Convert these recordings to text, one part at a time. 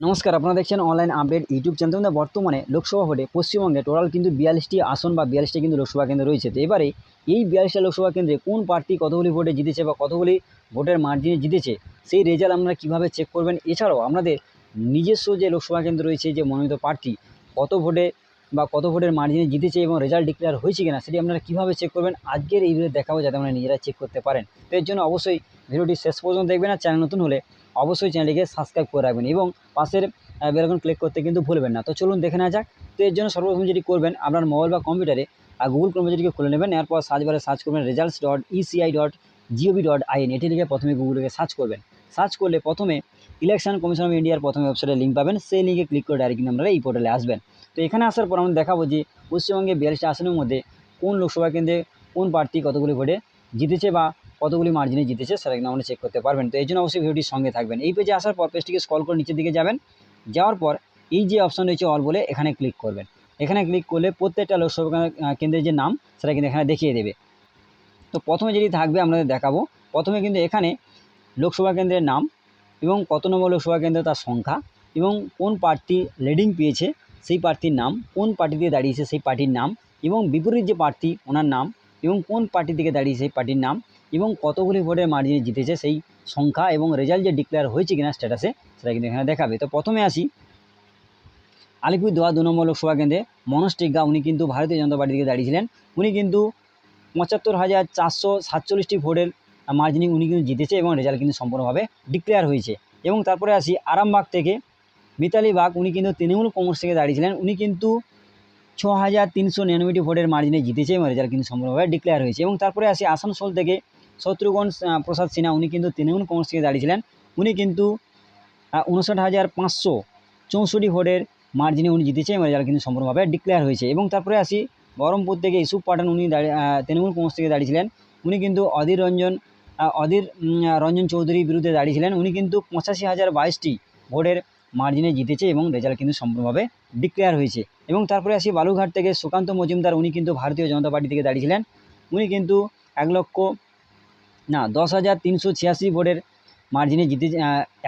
নমস্কার, আপনারা দেখছেন অনলাইন আপডেট ইউটিউব চ্যানেল বর্তমানে লোকসভা ভোটে পশ্চিমবঙ্গে টোটাল কিন্তু বিয়াল্লিশটি আসন বা বিয়াল্লিশটি কিন্তু লোকসভা কেন্দ্র রয়েছে। তো এবারে এই বিয়াল্লিশটা লোকসভা কেন্দ্রে কোন প্রার্থী কতগুলি ভোটে জিতেছে বা কতগুলি ভোটের মার্জিনে জিতেছে, সেই রেজাল্ট আপনারা কীভাবে চেক করবেন? এছাড়াও আপনাদের নিজস্ব যে লোকসভা কেন্দ্র রয়েছে, যে মনোনীত প্রার্থী কত ভোটে বা কত ভোটের মার্জিনে জিতেছে এবং রেজাল্ট ডিক্লেয়ার হয়েছে কিনা, সেটি আপনারা কীভাবে চেক করবেন? আজকের এই ভিডিও দেখাবো যাতে আপনারা নিজেরা চেক করতে পারেন। তো এর জন্য অবশ্যই ভিডিওটি শেষ পর্যন্ত দেখবেন আর চ্যানেল নতুন হলে অবশ্যই চ্যানেলটিকে সাবস্ক্রাইব করে রাখবেন এবং পাশের বেলাকন ক্লিক করতে কিন্তু ভুলবেন না। তো চলুন দেখে নেওয়া যাক। তো এর জন্য সর্বপ্রথম যেটি করবেন, আপনার মোবাইল বা কম্পিউটারে আর গুগল যেটিকে খুলে নেবেন, এরপর সার্চ বারে সার্চ করবেন results dot E C I dot G O V dot I N এটি লিখে প্রথমে গুগলকে সার্চ করবেন। সার্চ করলে প্রথমে ইলেকশন কমিশন অফ ইন্ডিয়ার প্রথমে ওয়েবসাইটে লিঙ্ক পাবেন। সেই লিঙ্কে ক্লিক করে ডাইরেক্ট কিন্তু আপনারা এই পোর্টালে আসবেন। তো এখানে আসার পর আমরা দেখাবো যে পশ্চিমবঙ্গে বিয়াল্লিশটা আসনের মধ্যে কোন লোকসভা কেন্দ্রে কোন প্রার্থী কতগুলি ভোটে জিতেছে বা কতগুলি মার্জিনে জিতেছে সেটা কিন্তু আমরা চেক করতে পারবেন। তো এই জন্য অবশ্যই ভিডিওটির সঙ্গে থাকবেন। এই পেজে আসার পর পেজটিকে স্কল করে নিচের দিকে যাবেন। যাওয়ার পর এই যে অপশন রয়েছে অল বলে এখানে ক্লিক করবেন। এখানে ক্লিক করলে প্রত্যেকটা লোকসভা কেন্দ্র- কেন্দ্রের যে নাম সেটা কিন্তু এখানে দেখিয়ে দেবে। তো প্রথমে যেটি থাকবে আপনাদের দেখাবো। প্রথমে কিন্তু এখানে লোকসভা কেন্দ্রের নাম এবং কত নম্বর লোকসভা কেন্দ্র তার সংখ্যা এবং কোন প্রার্থী লিডিং পেয়েছে সেই প্রার্থীর নাম, কোন পার্টি দিয়ে দাঁড়িয়েছে সেই পার্টির নাম এবং বিপরীত যে প্রার্থী ওনার নাম এবং কোন পার্টি থেকে দাঁড়িয়েছে সেই পার্টির নাম এবং কতগুলি ভোটের মার্জিনে জিতেছে সেই সংখ্যা এবং রেজাল্ট যে ডিক্লেয়ার হয়েছে কিনা স্ট্যাটাসে সেটা কিন্তু এখানে দেখাবে। তো প্রথমে আসি আলিপুরদুয়ার দু নম্বর লোকসভা কেন্দ্রে মনোজ টিগ্গা, উনি কিন্তু ভারতীয় জনতা পার্টি থেকে দাঁড়িয়েছিলেন। উনি কিন্তু পঁচাত্তর হাজার চারশো সাতচল্লিশটি ভোটের মার্জিনে উনি কিন্তু জিতেছে এবং রেজাল্ট কিন্তু সম্পূর্ণভাবে ডিক্লেয়ার হয়েছে। এবং তারপরে আসি আরামবাগ থেকে মিতালি বাগ, উনি কিন্তু তৃণমূল কংগ্রেস থেকে দাঁড়িয়েছিলেন। উনি কিন্তু ছ হাজার তিনশো নিরানব্বইটি ভোটের মার্জিনে জিতেছে এবং রেজাল্ট কিন্তু সম্পূর্ণভাবে ডিক্লেয়ার হয়েছে। এবং তারপরে আসি আসানসোল থেকে শত্রুঘ্ন প্রসাদ সিনহা, উনি কিন্তু তৃণমূল কংগ্রেস থেকে দাঁড়িয়েছিলেন। উনি কিন্তু উনষাট হাজার পাঁচশো চৌষট্টি ভোটের মার্জিনে উনি জিতেছে এবং রেজাল্ট কিন্তু সম্পূর্ণভাবে ডিক্লেয়ার হয়েছে। এবং তারপরে আসি, বহরমপুর থেকে ইসুফ পাঠান, উনি দাঁড়িয়ে তৃণমূল কংগ্রেস থেকে দাঁড়িয়েছিলেন। উনি কিন্তু অধীর রঞ্জন অধীর রঞ্জন চৌধুরীর বিরুদ্ধে দাঁড়িয়েছিলেন। উনি কিন্তু পঁচাশি হাজার বাইশটি ভোটের মার্জিনে জিতেছে এবং রেজাল্ট কিন্তু সম্পূর্ণভাবে ডিক্লেয়ার হয়েছে। এবং তারপরে আসি বালুঘাট থেকে সুকান্ত মজুমদার, উনি কিন্তু ভারতীয় জনতা পার্টি থেকে দাঁড়িয়েছিলেন। উনি কিন্তু এক লক্ষ না, দশ হাজার তিনশো ছিয়াশি ভোটের মার্জিনে জিতে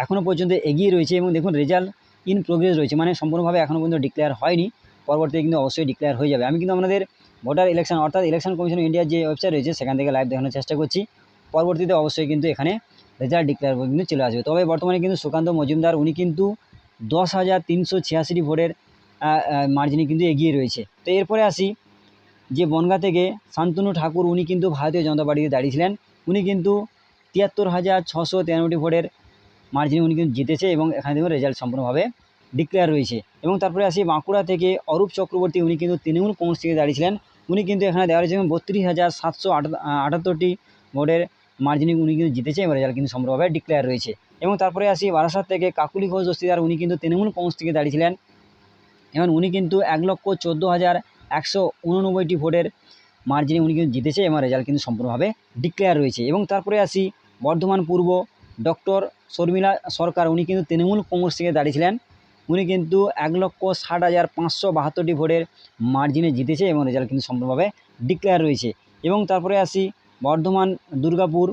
এখনও পর্যন্ত এগিয়ে রয়েছে এবং দেখুন রেজাল্ট ইন প্রোগ্রেস রয়েছে মানে সম্পূর্ণভাবে এখনও পর্যন্ত ডিক্লেয়ার হয়নি, পরবর্তীতে কিন্তু অবশ্যই ডিক্লেয়ার হয়ে যাবে। আমি কিন্তু আমাদের ভোটার ইলেকশন অর্থাৎ ইলেকশন কমিশন ইন্ডিয়ার যে ওয়েবসাইট রয়েছে, সেখান থেকে লাইভ দেখানোর চেষ্টা করছি। পরবর্তীতে অবশ্যই কিন্তু এখানে রেজাল্ট ডিক্লেয়ার কিন্তু চলে আসবে। তবে বর্তমানে কিন্তু সুকান্ত মজুমদার, উনি কিন্তু দশ হাজার তিনশো ছিয়াশিটি ভোটের মার্জিনে কিন্তু এগিয়ে রয়েছে। তো এরপরে আসি, যে বনগা থেকে শান্তনু ঠাকুর, উনি কিন্তু ভারতীয় জনতা পার্টিতে দাঁড়িয়েছিলেন উনি কিন্তু তিয়াত্তর হাজার ছশো তিরানব্বইটি ভোটের মার্জিনে উনি কিন্তু জিতেছে এবং এখানে দেখুন রেজাল্ট সম্পূর্ণভাবে ডিক্লেয়ার রয়েছে। এবং তারপরে আসি বাঁকুড়া থেকে অরূপ চক্রবর্তী, উনি কিন্তু তৃণমূল কংগ্রেস থেকে দাঁড়িয়েছিলেন। উনি কিন্তু এখানে দেওয়া রয়েছে বত্রিশ হাজার সাতশো আটাত্তরটি ভোটের মার্জিনে উনি কিন্তু জিতেছে এবং রেজাল্ট কিন্তু সম্পূর্ণভাবে ডিক্লেয়ার রয়েছে। এবং তারপরে আসি বারাসাত থেকে কাকুলি ঘোষ দস্তিদার, উনি কিন্তু তৃণমূল কংগ্রেস থেকে দাঁড়িয়েছিলেন। এবং উনি কিন্তু এক লক্ষ চোদ্দ হাজার একশো উননব্বইটি ভোটের মার্জিনে উনি কিন্তু জিতেছে এবং রেজাল্ট কিন্তু সম্পূর্ণভাবে ডিক্লেয়ার রয়েছে। এবং তারপরে আসি, বর্ধমান পূর্ব ডক্টর শর্মিলা সরকার, উনি কিন্তু তৃণমূল কংগ্রেস থেকে দাঁড়িয়েছিলেন উনি কিন্তু এক লক্ষ ষাট হাজার পাঁচশো বাহাত্তরটি ভোটের মার্জিনে জিতেছে এবং রেজাল্ট কিন্তু সম্পূর্ণভাবে ডিক্লেয়ার রয়েছে। এবং তারপরে আসি, বর্ধমান, দুর্গাপুর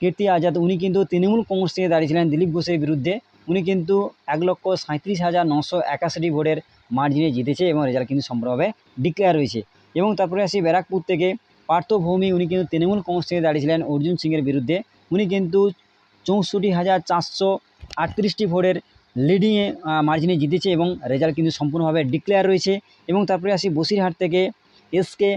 কীর্তি আজাদ, উনি কিন্তু তৃণমূল কংগ্রেস থেকে দাঁড়িয়েছিলেন দিলীপ ঘোষের বিরুদ্ধে। উনি কিন্তু এক লক্ষ সাঁত্রিশ হাজার নশো একাশিটি ভোটের মার্জিনে জিতেছে এবং রেজাল্ট কিন্তু সম্পূর্ণভাবে ডিক্লেয়ার রয়েছে। এবং তারপরে আসি ব্যারাকপুর থেকে পার্থ ভৌমি উনি কিন্তু তৃণমূল কংগ্রেস থেকে দাঁড়িয়েছিলেন অর্জুন সিংয়ের বিরুদ্ধে। উনি কিন্তু চৌষট্টি হাজার চারশো আটত্রিশটি ভোটের লিডিংয়ে মার্জিনে জিতেছে এবং রেজাল্ট কিন্তু সম্পূর্ণভাবে ডিক্লেয়ার রয়েছে। এবং তারপরে আসি বসিরহাট থেকে এসকে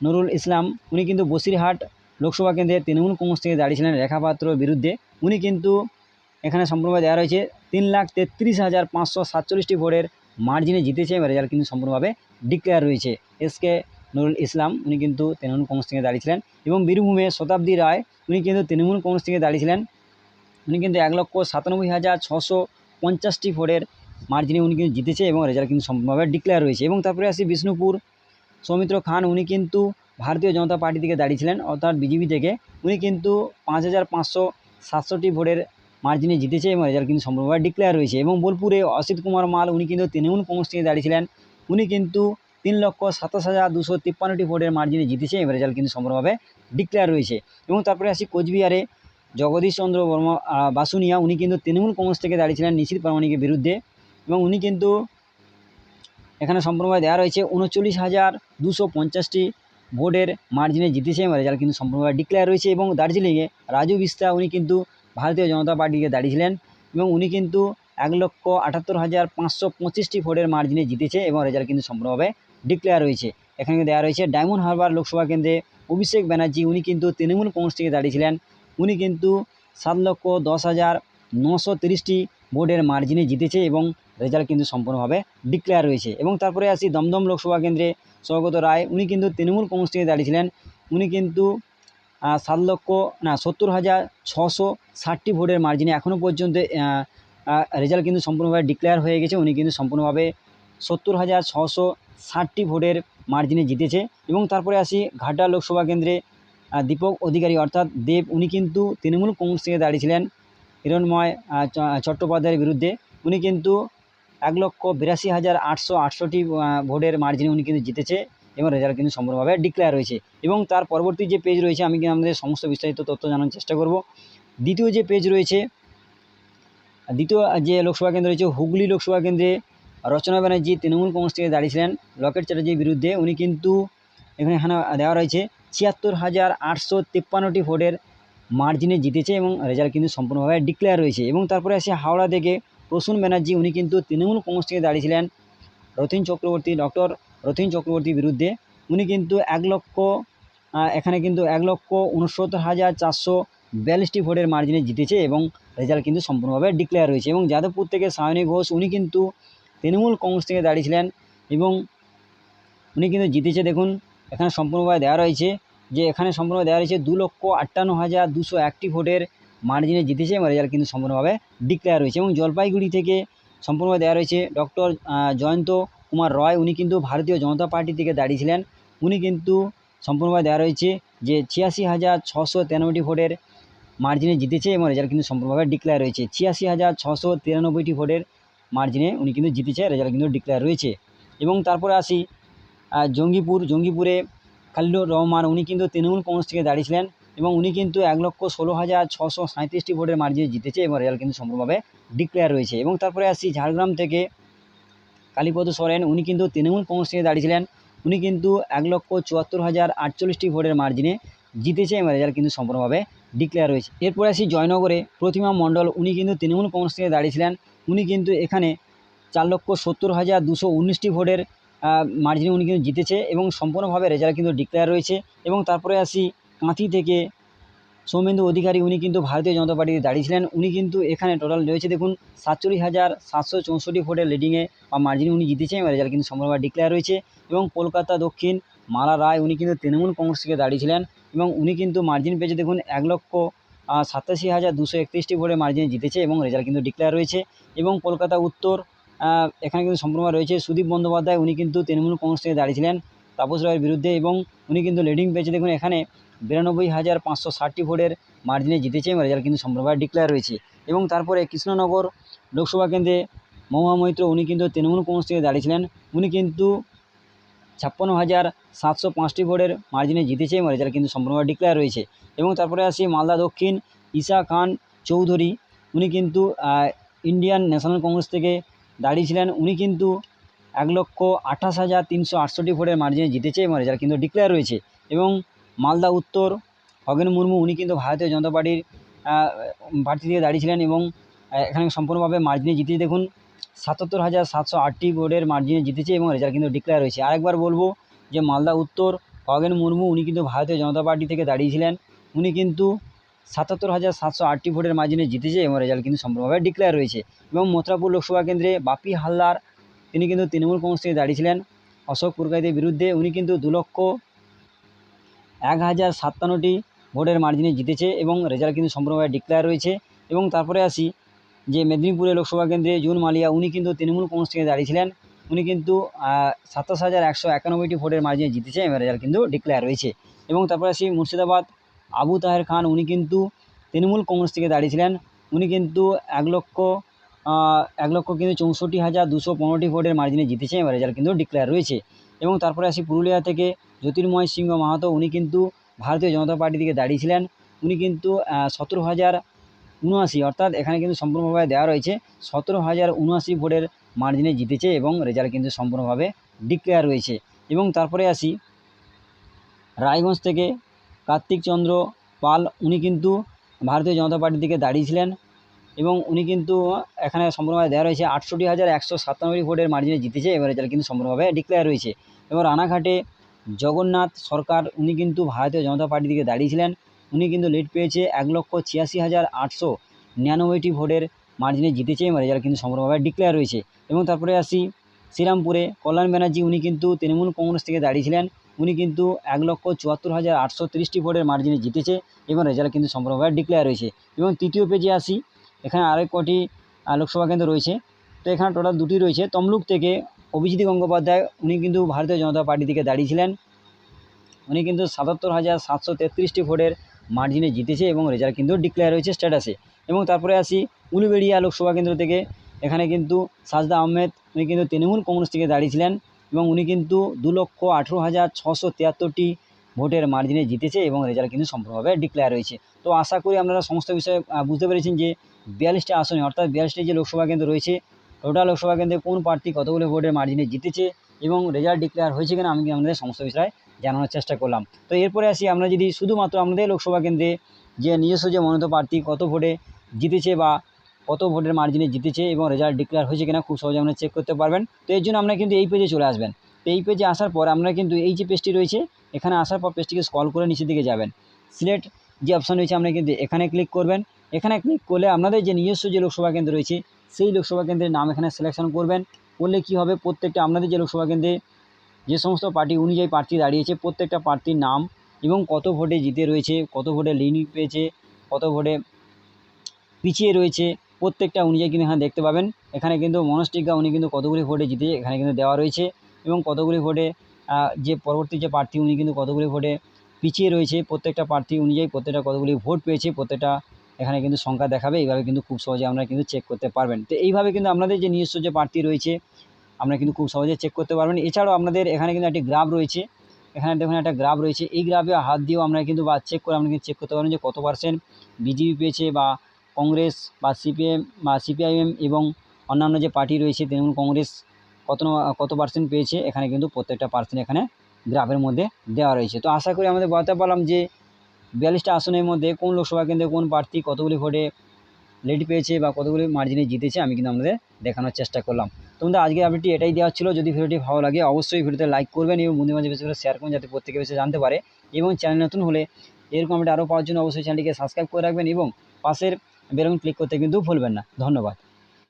নুরুল ইসলাম। উনি কিন্তু বসিরহাট লোকসভা কেন্দ্রে তৃণমূল কংগ্রেস থেকে দাঁড়িয়েছিলেন রেখা পাত্রর বিরুদ্ধে। উনি কিন্তু এখানে সম্পূর্ণভাবে দেওয়া রয়েছে তিন লাখ তেত্রিশ হাজার পাঁচশো সাতচল্লিশটি ভোটের মার্জিনে জিতেছে এবং রেজাল্ট কিন্তু সম্পূর্ণভাবে ডিক্লেয়ার রয়েছে। এসকে নুরুল ইসলাম, উনি কিন্তু তৃণমূল কংগ্রেস থেকে দাঁড়িয়েছিলেন এবং বীরভূমে শতাব্দী রায়, উনি কিন্তু তৃণমূল কংগ্রেস থেকে দাঁড়িয়েছিলেন। উনি কিন্তু এক লক্ষ সাতানব্বই হাজার ছশো পঞ্চাশটি ভোটের মার্জিনে উনি কিন্তু জিতেছে এবং রেজাল্ট কিন্তু সম্পূর্ণভাবে ডিক্লেয়ার রয়েছে। এবং তারপরে আসি বিষ্ণুপুর, সৌমিত্র খান, উনি কিন্তু ভারতীয় জনতা পার্টি থেকে দাঁড়িয়েছিলেন, অর্থাৎ বিজেপি থেকে। উনি কিন্তু পাঁচ হাজার পাঁচশো সাতষট্টি ভোটের মার্জিনে জিতেছে এবং রেজাল্ট কিন্তু সম্পূর্ণভাবে ডিক্লেয়ার রয়েছে। এবং বোলপুরে অসিত কুমার মাল, উনি কিন্তু তৃণমূল কংগ্রেস থেকে দাঁড়িয়েছিলেন। উনি কিন্তু তিন লক্ষ সাতাশ হাজার দুশো তিপ্পান্নটি ভোটের মার্জিনে জিতেছে এবং রেজাল্ট কিন্তু সম্পূর্ণভাবে ডিক্লেয়ার রয়েছে। এবং তারপরে আসি কোচবিহারে জগদীশ চন্দ্র বর্মা বাসুনিয়া, উনি কিন্তু তৃণমূল কংগ্রেস থেকে দাঁড়িয়েছিলেন নিশীথ প্রামাণিকের বিরুদ্ধে। এবং উনি কিন্তু এখানে সম্পূর্ণভাবে দেওয়া রয়েছে, উনচল্লিশ হাজার দুশো পঞ্চাশটি ভোটের মার্জিনে জিতেছে রেজাল্ট কিন্তু সম্পূর্ণভাবে ডিক্লেয়ার রয়েছে এবং দার্জিলিংয়ে রাজু বিস্তা, উনি কিন্তু ভারতীয় জনতা পার্টিকে দাঁড়িয়েছিলেন। এবং উনি কিন্তু এক লক্ষ আটাত্তর হাজার পাঁচশো পঁচিশটি ভোটের মার্জিনে জিতেছে এবং রেজাল্ট কিন্তু সম্পূর্ণভাবে ডিক্লেয়ার রয়েছে। এখানে দেওয়া রয়েছে ডায়মন্ড হারবার লোকসভা কেন্দ্রে অভিষেক ব্যানার্জি, উনি কিন্তু তৃণমূল কংগ্রেস থেকে দাঁড়িয়েছিলেন উনি কিন্তু সাত লক্ষ দশ হাজার নশো তিরিশটি ভোটের মার্জিনে জিতেছে এবং রেজাল্ট কিন্তু সম্পূর্ণভাবে ডিক্লেয়ার রয়েছে। এবং তারপরে আসি দমদম লোকসভা কেন্দ্রে স্বর্গত রায়, উনি কিন্তু তৃণমূল কংগ্রেস থেকে দাঁড়িয়েছিলেন উনি কিন্তু সাত লক্ষ, না, সত্তর হাজার ছশো ষাটটি ভোটের মার্জিনে এখনও পর্যন্ত রেজাল্ট কিন্তু সম্পূর্ণভাবে ডিক্লেয়ার হয়ে গেছে। উনি কিন্তু সম্পূর্ণভাবে সত্তর হাজার ছশো ষাটটি ভোটের মার্জিনে জিতেছে। এবং তারপরে আসি ঘাটা লোকসভা কেন্দ্রে দীপক অধিকারী অর্থাৎ দেব, উনি কিন্তু তৃণমূল কংগ্রেস থেকে দাঁড়িয়েছিলেন হিরণময় চট্টোপাধ্যায়ের বিরুদ্ধে। উনি কিন্তু এক লক্ষ বিরাশি হাজার আটশো আটষট্টি ভোটের মার্জিনে উনি কিন্তু জিতেছে এবং রেজাল্ট কিন্তু সম্পূর্ণভাবে ডিক্লেয়ার হয়েছে। এবং তার পরবর্তী যে পেজ রয়েছে, আমি কিন্তু আমাদের সমস্ত বিস্তারিত তথ্য জানার চেষ্টা করব। দ্বিতীয় যে পেজ রয়েছে দ্বিতীয় যে লোকসভা কেন্দ্র রয়েছে, হুগলি লোকসভা কেন্দ্রে রচনা ব্যানার্জি তৃণমূল কংগ্রেস থেকে দাঁড়িয়েছিলেন লকেট চ্যাটার্জির বিরুদ্ধে। উনি কিন্তু এখানে এখানে দেওয়া রয়েছে। ছিয়াত্তর হাজার আটশো তিপ্পান্নটি ভোটের মার্জিনে জিতেছে এবং রেজাল্ট কিন্তু সম্পূর্ণভাবে ডিক্লেয়ার রয়েছে এবং তারপরে আসে হাওড়া থেকে প্রসূন ব্যানার্জি, উনি কিন্তু তৃণমূল কংগ্রেস থেকে দাঁড়িয়েছিলেন রথীন চক্রবর্তী, ডক্টর রথীন চক্রবর্তীর বিরুদ্ধে। উনি কিন্তু এক লক্ষ এখানে কিন্তু এক লক্ষ উনসত্তর হাজার চারশো বিয়াল্লিশটি ভোটের মার্জিনে জিতেছে এবং রেজাল্ট কিন্তু সম্পূর্ণভাবে ডিক্লেয়ার হয়েছে এবং যাদবপুর থেকে সায়নী ঘোষ, উনি কিন্তু তৃণমূল কংগ্রেস থেকে দাঁড়িয়েছিলেন এবং উনি কিন্তু জিতেছে। দেখুন, এখানে সম্পূর্ণভাবে দেওয়া রয়েছে যে এখানে সম্পূর্ণ দেওয়া রয়েছে দু লক্ষ আটান্ন হাজার দুশো একটি ভোটের মার্জিনে জিতেছে এবং রেজাল্ট কিন্তু সম্পূর্ণভাবে ডিক্লেয়ার হয়েছে এবং জলপাইগুড়ি থেকে সম্পূর্ণভাবে দেওয়া রয়েছে ডক্টর জয়ন্ত কুমার রয়, উনি কিন্তু ভারতীয় জনতা পার্টি থেকে দাঁড়িয়েছিলেন। উনি কিন্তু সম্পূর্ণভাবে দেওয়া রয়েছে যে ছিয়াশি হাজার ছশো তিরানব্বইটি ভোটের মার্জিনে জিতেছে এবং রেজাল্ট কিন্তু সম্পূর্ণভাবে ডিক্লেয়ার রয়েছে। ছিয়াশি হাজার ছশো তিরানব্বইটি ভোটের মার্জিনে উনি কিন্তু জিতেছে রেজাল্ট কিন্তু ডিক্লেয়ার রয়েছে। এবং তারপরে আসি জঙ্গিপুর, জঙ্গিপুরে খালিলুর রহমান, উনি কিন্তু তৃণমূল কংগ্রেস থেকে দাঁড়িয়েছিলেন এবং উনি কিন্তু এক লক্ষ ষোলো হাজার ছশো সাঁত্রিশটি ভোটের মার্জিনে জিতেছে এবং রেজাল্ট কিন্তু সম্পূর্ণভাবে ডিক্লেয়ার রয়েছে। এবং তারপরে আসি, ঝাড়গ্রাম থেকে কালীপদ সোরেন, উনি কিন্তু তৃণমূল কংগ্রেস থেকে দাঁড়িয়েছিলেন। উনি কিন্তু এক লক্ষ চুয়াত্তর হাজার আটচল্লিশটি ভোটের মার্জিনে জিতেছে এবং রেজাল্ট কিন্তু সম্পূর্ণভাবে ডিক্লেয়ার রয়েছে এরপরে আসি জয়নগরে, প্রতিমা মণ্ডল, উনি কিন্তু তৃণমূল কংগ্রেস থেকে দাঁড়িয়েছিলেন। উনি কিন্তু এখানে চার লক্ষ সত্তর হাজার দুশো উনিশটি ভোটের মার্জিনে উনি কিন্তু জিতেছে এবং সম্পূর্ণভাবে রেজাল্ট কিন্তু ডিক্লেয়ার রয়েছে এবং তারপরে আসি কাঁথি থেকে, সৌমেন্দু অধিকারী, উনি কিন্তু ভারতীয় জনতা পার্টিতে দাঁড়িয়েছিলেন। উনি কিন্তু এখানে টোটাল রয়েছে, দেখুন, সাতচল্লিশ হাজার সাতশো চৌষট্টি ভোটের লিডিংয়ে বা মার্জিনে উনি জিতেছেন এবং রেজাল্ট কিন্তু সম্পূর্ণভাবে ডিক্লেয়ার রয়েছে এবং কলকাতা দক্ষিণ মালা রায়, উনি কিন্তু তৃণমূল কংগ্রেস থেকে দাঁড়িয়েছিলেন এবং উনি কিন্তু মার্জিন পেয়েছে, দেখুন, এক লক্ষ সাতাশি হাজার দুশো একত্রিশটি ভোটে মার্জিনে জিতেছে এবং রেজাল্ট কিন্তু ডিক্লেয়ার রয়েছে এবং কলকাতা উত্তর এখানে কিন্তু সম্পূর্ণভাবে রয়েছে, সুদীপ বন্দ্যোপাধ্যায়, উনি কিন্তু তৃণমূল কংগ্রেস থেকে দাঁড়িয়েছিলেন তাপস রায়ের বিরুদ্ধে এবং উনি কিন্তু লিডিং পেয়েছে, দেখুন, এখানে বিরানব্বই হাজার পাঁচশো ষাটটি ভোটের মার্জিনে জিতেছে এবং রেজাল্ট কিন্তু সম্পূর্ণভাবে ডিক্লেয়ার রয়েছে এবং তারপরে কৃষ্ণনগর লোকসভা কেন্দ্রে মহুয়া মৈত্র, উনি কিন্তু তৃণমূল কংগ্রেস থেকে দাঁড়িয়েছিলেন, উনি কিন্তু ছাপ্পান্ন হাজার সাতশো পাঁচটি ভোটের মার্জিনে জিতেছে রেজাল্ট কিন্তু সম্পূর্ণভাবে ডিক্লেয়ার রয়েছে। এবং তারপরে আসি মালদা দক্ষিণ, ঈশা খান চৌধুরী। উনি কিন্তু ইন্ডিয়ান ন্যাশনাল কংগ্রেস থেকে দাঁড়িয়েছিলেন। উনি কিন্তু এক লক্ষ আঠাশ হাজার তিনশো আটষট্টি ভোটের মার্জিনে জিতেছে রেজাল্ট কিন্তু ডিক্লেয়ার রয়েছে। এবং মালদা উত্তর খগেন মুর্মু, উনি কিন্তু ভারতীয় জনতা পার্টির প্রার্থী থেকে দাঁড়িয়েছিলেন এবং এখানে সম্পূর্ণভাবে মার্জিনে জিতিয়ে দেখুন। সাতাত্তর হাজার সাতশো আটটি ভোটের মার্জিনে জিতেছে এবং রেজাল্ট কিন্তু ডিক্লেয়ার হয়েছে। আরেকবার বলব যে মালদা উত্তর, খগেন মুর্মু, উনি কিন্তু ভারতীয় জনতা পার্টি থেকে দাঁড়িয়েছিলেন। উনি কিন্তু সাতাত্তর হাজার সাতশো আটটি ভোটের মার্জিনে জিতেছে এবং রেজাল্ট কিন্তু সম্পূর্ণভাবে ডিক্লেয়ার রয়েছে এবং মথুরাপুর লোকসভা কেন্দ্রে বাপি হালদার, তিনি কিন্তু তৃণমূল কংগ্রেস থেকে দাঁড়িয়েছিলেন। অশোক পুরকাইতের বিরুদ্ধে উনি কিন্তু দু লক্ষ এক হাজার সাতান্নটি ভোটের মার্জিনে জিতেছে এবং রেজাল্ট কিন্তু সম্পূর্ণভাবে ডিক্লেয়ার রয়েছে এবং তারপরে আসি যে মেদিনীপুরে লোকসভা কেন্দ্রে জুন মালিয়া, উনি কিন্তু তৃণমূল কংগ্রেস থেকে দাঁড়িয়েছিলেন উনি কিন্তু সাতাশ হাজার একশো একানব্বইটি ভোটের মার্জিনে জিতেছে এবং রেজাল্ট কিন্তু ডিক্লেয়ার রয়েছে এবং তারপরে আসি মুর্শিদাবাদ, আবু তাহের খান, উনি কিন্তু তৃণমূল কংগ্রেস থেকে দাঁড়িয়েছিলেন উনি কিন্তু এক লক্ষ এক লক্ষ কিন্তু চৌষট্টি হাজার দুশো পনেরোটি ভোটের মার্জিনে জিতেছে এবং রেজাল্ট কিন্তু ডিক্লেয়ার রয়েছে এবং তারপরে আসি পুরুলিয়া থেকে, জ্যোতির্ময় সিংহ মাহাতো, উনি কিন্তু ভারতীয় জনতা পার্টি থেকে দাঁড়িয়েছিলেন উনি কিন্তু সতেরো হাজার উনআশি অর্থাৎ এখানে কিন্তু সম্পূর্ণভাবে দেওয়া রয়েছে সতেরো হাজার উনআশি ভোটের মার্জিনে জিতেছে এবং রেজাল্ট কিন্তু সম্পূর্ণভাবে ডিক্লেয়ার রয়েছে। এবং তারপরে আসি, রায়গঞ্জ থেকে কার্তিক চন্দ্র পাল, উনি কিন্তু ভারতীয় জনতা পার্টির দিকে দাঁড়িয়েছিলেন এবং উনি কিন্তু এখানে সম্পূর্ণভাবে দেওয়া রয়েছে আটষট্টি হাজার একশো সাতানব্বই ভোটের মার্জিনে জিতেছে এবং রেজাল্ট কিন্তু সম্পূর্ণভাবে ডিক্লেয়ার রয়েছে। এবং রানাঘাটে জগন্নাথ সরকার, উনি কিন্তু ভারতীয় জনতা পার্টির দিকে দাঁড়িয়েছিলেন উনি কিন্তু লিড পেয়েছে এক লক্ষ ছিয়াশি হাজার আটশো নিরানব্বইটি ভোটের মার্জিনে জিতেছে এবং রেজাল্ট কিন্তু সম্পূর্ণভাবে ডিক্লেয়ার রয়েছে। এবং তারপরে আসি শ্রীরামপুরে, কল্যাণ ব্যানার্জি উনি কিন্তু তৃণমূল কংগ্রেস থেকে দাঁড়িয়েছিলেন উনি কিন্তু এক লক্ষ চুয়াত্তর হাজার আটশো তিরিশটি ভোটের মার্জিনে জিতেছে এবং রেজাল্ট কিন্তু সম্পূর্ণভাবে ডিক্লেয়ার রয়েছে। এবং তৃতীয় পেজে আসি, এখানে আরেক কটি লোকসভা কেন্দ্র রয়েছে। তো এখানে টোটাল দুটি রয়েছে। তমলুক থেকে অভিজিৎ গঙ্গোপাধ্যায় উনি কিন্তু ভারতীয় জনতা পার্টি থেকে দাঁড়িয়েছিলেন উনি কিন্তু সাতাত্তর হাজার সাতশো তেত্রিশটি ভোটের মার্জিনে জিতেছে এবং রেজাল্ট কিন্তু ডিক্লেয়ার হয়েছে স্ট্যাটাসে এবং তারপরে আসি উলুবেড়িয়া লোকসভা কেন্দ্র থেকে। এখানে কিন্তু সাজদা আহমেদ, উনি কিন্তু তৃণমূল কংগ্রেস থেকে দাঁড়িয়েছিলেন এবং উনি কিন্তু দু লক্ষ আঠেরো হাজার ছশো তিয়াত্তরটি ভোটের মার্জিনে জিতেছে এবং রেজাল্ট কিন্তু সম্পূর্ণভাবে ডিক্লেয়ার হয়েছে। তো আশা করি আপনারা সমস্ত বিষয়ে বুঝতে পেরেছেন যে বিয়াল্লিশটা আসনে, অর্থাৎ বিয়াল্লিশটি যে লোকসভা কেন্দ্র রয়েছে, টোটাল লোকসভা কেন্দ্রে কোন প্রার্থী কতগুলো ভোটের মার্জিনে জিতেছে এবং রেজাল্ট ডিক্লেয়ার হয়েছে কিনা, আমি আপনাদের সমস্ত বিষয়ে জানানোর চেষ্টা করলাম। তো এরপরে আসি, আমরা যদি শুধুমাত্র আমাদের লোকসভা কেন্দ্রে যে নিজস্ব যে মনোনীত প্রার্থী কত ভোটে জিতেছে বা কত ভোটের মার্জিনে জিতেছে এবং রেজাল্ট ডিক্লেয়ার হয়েছে কিনা খুব সহজে আপনারা চেক করতে পারবেন। তো এর জন্য আপনারা কিন্তু এই পেজে চলে আসবেন। তো এই পেজে আসার পর আপনারা কিন্তু এই যে পেজটি রয়েছে, এখানে আসার পর পেজটিকে স্ক্রল করে নিচের দিকে যাবেন। সিলেক্ট যে অপশান রয়েছে আপনারা কিন্তু এখানে ক্লিক করবেন। এখানে ক্লিক করলে আপনাদের যে নিজস্ব যে লোকসভা কেন্দ্র রয়েছে, সেই লোকসভা কেন্দ্রের নাম এখানে সিলেকশন করবেন। করলে কী হবে? প্রত্যেকটা আপনাদের যে লোকসভা কেন্দ্রে যে সমস্ত পার্টি অনুযায়ী প্রার্থী দাঁড়িয়েছে, প্রত্যেকটা প্রার্থীর নাম এবং কত ভোটে জিতে রয়েছে, কত ভোটে লিড পেয়েছে, কত ভোটে পিছিয়ে রয়েছে, প্রত্যেকটা অনুযায়ী কিন্তু এখানে দেখতে পাবেন। এখানে কিন্তু মনোজ টিগ্গা উনি কিন্তু কতগুলি ভোটে জিতে এখানে কিন্তু দেওয়া রয়েছে এবং কতগুলি ভোটে যে পরবর্তী যে প্রার্থী উনি কিন্তু কতগুলি ভোটে পিছিয়ে রয়েছে, প্রত্যেকটা প্রার্থী অনুযায়ী প্রত্যেকটা কতগুলি ভোট পেয়েছে, প্রত্যেকটা এখানে কিন্তু সংখ্যা দেখাবে। এইভাবে কিন্তু খুব সহজে আপনারা কিন্তু চেক করতে পারবেন। তো এইভাবে কিন্তু আপনাদের যে নিজস্ব যে প্রার্থী রয়েছে আপনারা কিন্তু খুব সহজে চেক করতে পারবেন এছাড়াও আপনাদের এখানে কিন্তু একটি গ্রাফ রয়েছে। এখানে দেখুন একটা গ্রাফ রয়েছে। এই গ্রাফে হাত দিয়েও আমরা কিন্তু বা চেক করে কিন্তু চেক করতে পারবেন যে কত পার্সেন্ট বিজেপি পেয়েছে বা কংগ্রেস বা সিপিএম বা সিপিআইএম এবং অন্যান্য যে পার্টি রয়েছে, তৃণমূল কংগ্রেস কত কত পার্সেন্ট পেয়েছে, এখানে কিন্তু প্রত্যেকটা পার্সেন্ট এখানে গ্রাফের মধ্যে দেওয়া রয়েছে। তো আশা করি আমাদের বলতে পারলাম যে বিয়াল্লিশটা আসনের মধ্যে কোন লোকসভা কেন্দ্রে কোন প্রার্থী কতগুলি ভোটে লিড পেয়েছে বা কতগুলি মার্জিনে জিতেছে, আমি কিন্তু আমাদের দেখানোর চেষ্টা করলাম। তোমাদের আজকে আপডেটটি এটাই দেওয়া ছিল। যদি ভিডিওটি ভালো লাগে, অবশ্যই ভিডিওতে লাইক করবেন এবং বন্ধু মাঝে বেশি করে শেয়ার করুন যাতে প্রত্যেকে বেশি জানতে পারে এবং চ্যানেল নতুন হলে এরকম আপডেট আরও পাওয়ার জন্য অবশ্যই চ্যানেলটিকে সাবস্ক্রাইব করে রাখবেন এবং পাশের বেলুন ক্লিক করতে কিন্তু ভুলবেন না। ধন্যবাদ।